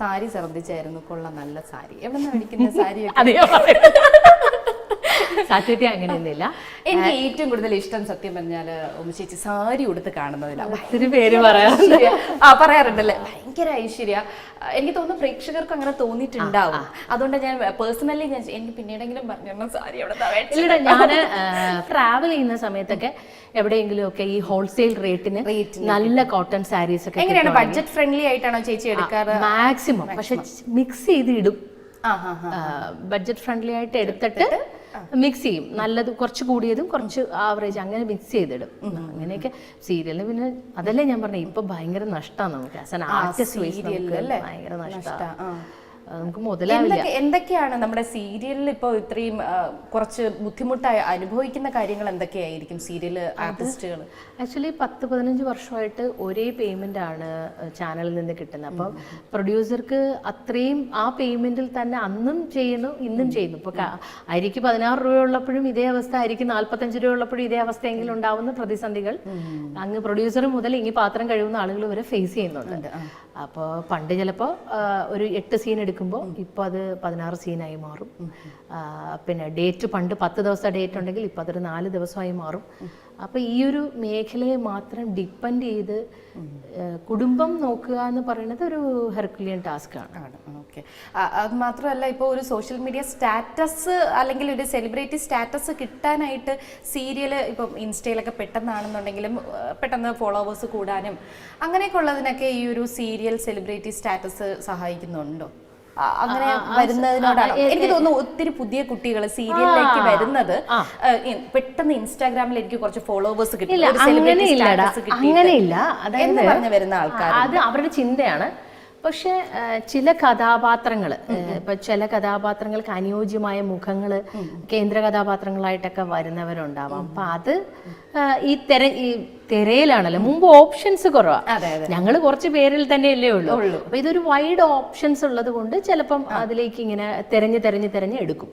സാരി ശ്രദ്ധിച്ചായിരുന്നു കൊള്ള നല്ല സാരി. എവിടെ നിന്ന് മേടിക്കുന്ന സാരി സത്യത്തെ അങ്ങനെയൊന്നുമില്ല. എനിക്ക് ഏറ്റവും കൂടുതൽ ഇഷ്ടം സത്യം പറഞ്ഞാൽ ഉമ്മശേച്ചി സാരി ഉടുത്ത് കാണുന്നതിലാണ് പേര് പറയാറുണ്ട്. ആ പറയാറുണ്ടല്ലേ? ഭയങ്കര ഐശ്വര്യ. എനിക്ക് തോന്നുന്നു പ്രേക്ഷകർക്ക് അങ്ങനെ തോന്നിയിട്ടുണ്ടാവും. അതുകൊണ്ട് ഞാൻ പേഴ്സണലി ഞാൻ എനിക്ക് പിന്നീടെങ്കിലും പറഞ്ഞു സാരി എവിടെ ഇല്ലടാ ഞാൻ ട്രാവൽ ചെയ്യുന്ന സമയത്തൊക്കെ എവിടെയെങ്കിലും ഒക്കെ ഈ ഹോൾസെയിൽ റേറ്റിന് നല്ല കോട്ടൺ സാരീസ് ഒക്കെ എങ്ങനെയാണ്? ബഡ്ജറ്റ് ഫ്രണ്ട്ലി ആയിട്ടാണോ ചേച്ചി എടുക്കാറ്? മാക്സിമം പക്ഷെ മിക്സ് ചെയ്ത് ഇടും ബഡ്ജറ്റ് ഫ്രണ്ട്ലി ആയിട്ട് എടുത്തിട്ട് മിക്സ് ചെയ്യും. നല്ലത് കുറച്ച് കൂടിയതും കുറച്ച് ആവറേജ് അങ്ങനെ മിക്സ് ചെയ്തിടും. അങ്ങനെയൊക്കെ സീരിയലിന് പിന്നെ അതല്ലേ ഞാൻ പറഞ്ഞു ഇപ്പൊ ഭയങ്കര നഷ്ടമാണ് നമുക്ക്. ആസ് ആൻ ആർട്ടിസ്റ്റ് ഭയങ്കര നഷ്ടമാണ് നമുക്ക് മുതലാവില്ല. എന്തൊക്കെയാണ് നമ്മുടെ സീരിയലിൽ ഇപ്പോൾ ഇത്രയും കുറച്ച് ബുദ്ധിമുട്ടായി അനുഭവിക്കുന്ന കാര്യങ്ങൾ എന്തൊക്കെയായിരിക്കും സീരിയൽ ആർട്ടിസ്റ്റുകൾ? ആക്ച്വലി പത്ത് പതിനഞ്ച് വർഷമായിട്ട് ഒരേ പേയ്മെന്റ് ആണ് ചാനലിൽ നിന്ന് കിട്ടുന്നത്. അപ്പം പ്രൊഡ്യൂസർക്ക് അത്രയും ആ പേയ്മെന്റിൽ തന്നെ അന്നും ചെയ്യുന്നു ഇന്നും ചെയ്യുന്നു. ഇപ്പൊ അരിക്ക് പതിനാറ് രൂപ ഉള്ളപ്പോഴും ഇതേ അവസ്ഥ അരിക്ക് നാല്പത്തഞ്ച് രൂപ ഉള്ളപ്പോഴും ഇതേ അവസ്ഥയെങ്കിലും ഉണ്ടാവുന്ന പ്രതിസന്ധികൾ അങ്ങ് പ്രൊഡ്യൂസർ മുതൽ ഇനി പാത്രം കഴിവുന്ന ആളുകൾ വരെ ഫേസ് ചെയ്യുന്നുണ്ട്. അപ്പോൾ പണ്ട് ചിലപ്പോൾ ഒരു എട്ട് സീൻ എടുക്കുമ്പോൾ ഇപ്പോൾ അത് പതിനാറ് സീനായി മാറും. പിന്നെ ഡേറ്റ് പണ്ട് പത്ത് ദിവസം ഡേറ്റ് ഉണ്ടെങ്കിൽ ഇപ്പോൾ അതൊരു നാല് ദിവസമായി മാറും. അപ്പോൾ ഈ ഒരു മേഖലയെ മാത്രം ഡിപ്പെൻഡ് ചെയ്ത് കുടുംബം നോക്കുക എന്ന് പറയുന്നത് ഒരു ഹെർക്കുലിയൻ ടാസ്ക് ആണ്. ഓക്കെ. അത് മാത്രമല്ല ഇപ്പോൾ ഒരു സോഷ്യൽ മീഡിയ സ്റ്റാറ്റസ് അല്ലെങ്കിൽ ഒരു സെലിബ്രിറ്റി സ്റ്റാറ്റസ് കിട്ടാനായിട്ട് സീരിയൽ ഇപ്പം ഇൻസ്റ്റയിലൊക്കെ പെട്ടെന്നാണെന്നുണ്ടെങ്കിലും പെട്ടെന്ന് ഫോളോവേഴ്സ് കൂടാനും അങ്ങനെയൊക്കെ ഉള്ളതിനൊക്കെ ഈ ഒരു സീരിയൽ സെലിബ്രിറ്റി സ്റ്റാറ്റസ് സഹായിക്കുന്നുണ്ടോ? അങ്ങനെ വരുന്നതിനോടാണ്. എനിക്ക് തോന്നുന്നു ഒത്തിരി പുതിയ കുട്ടികൾ സീരിയലിലേക്ക് വരുന്നത് പെട്ടെന്ന് ഇൻസ്റ്റാഗ്രാമിൽ എനിക്ക് കുറച്ച് ഫോളോവേഴ്സ് കിട്ടില്ല അങ്ങനെയില്ല. അതായത് പറഞ്ഞു വരുന്ന ആൾക്കാർ അത് അവരുടെ ചിന്തയാണ്. പക്ഷെ ചില കഥാപാത്രങ്ങൾ ഇപ്പൊ ചില കഥാപാത്രങ്ങൾക്ക് അനുയോജ്യമായ മുഖങ്ങൾ കേന്ദ്ര കഥാപാത്രങ്ങളായിട്ടൊക്കെ വരുന്നവരുണ്ടാവാം. അപ്പൊ അത് ഈ തെര ഈ തിരയിലാണല്ലോ മുമ്പ് ഓപ്ഷൻസ് കുറവാ. ഞങ്ങൾ കുറച്ച് പേരിൽ തന്നെയല്ലേ ഉള്ളൂ. അപ്പൊ ഇതൊരു വൈഡ് ഓപ്ഷൻസ് ഉള്ളത് കൊണ്ട് ചിലപ്പം അതിലേക്ക് ഇങ്ങനെ തെരഞ്ഞു തെരഞ്ഞു തെരഞ്ഞ് എടുക്കും.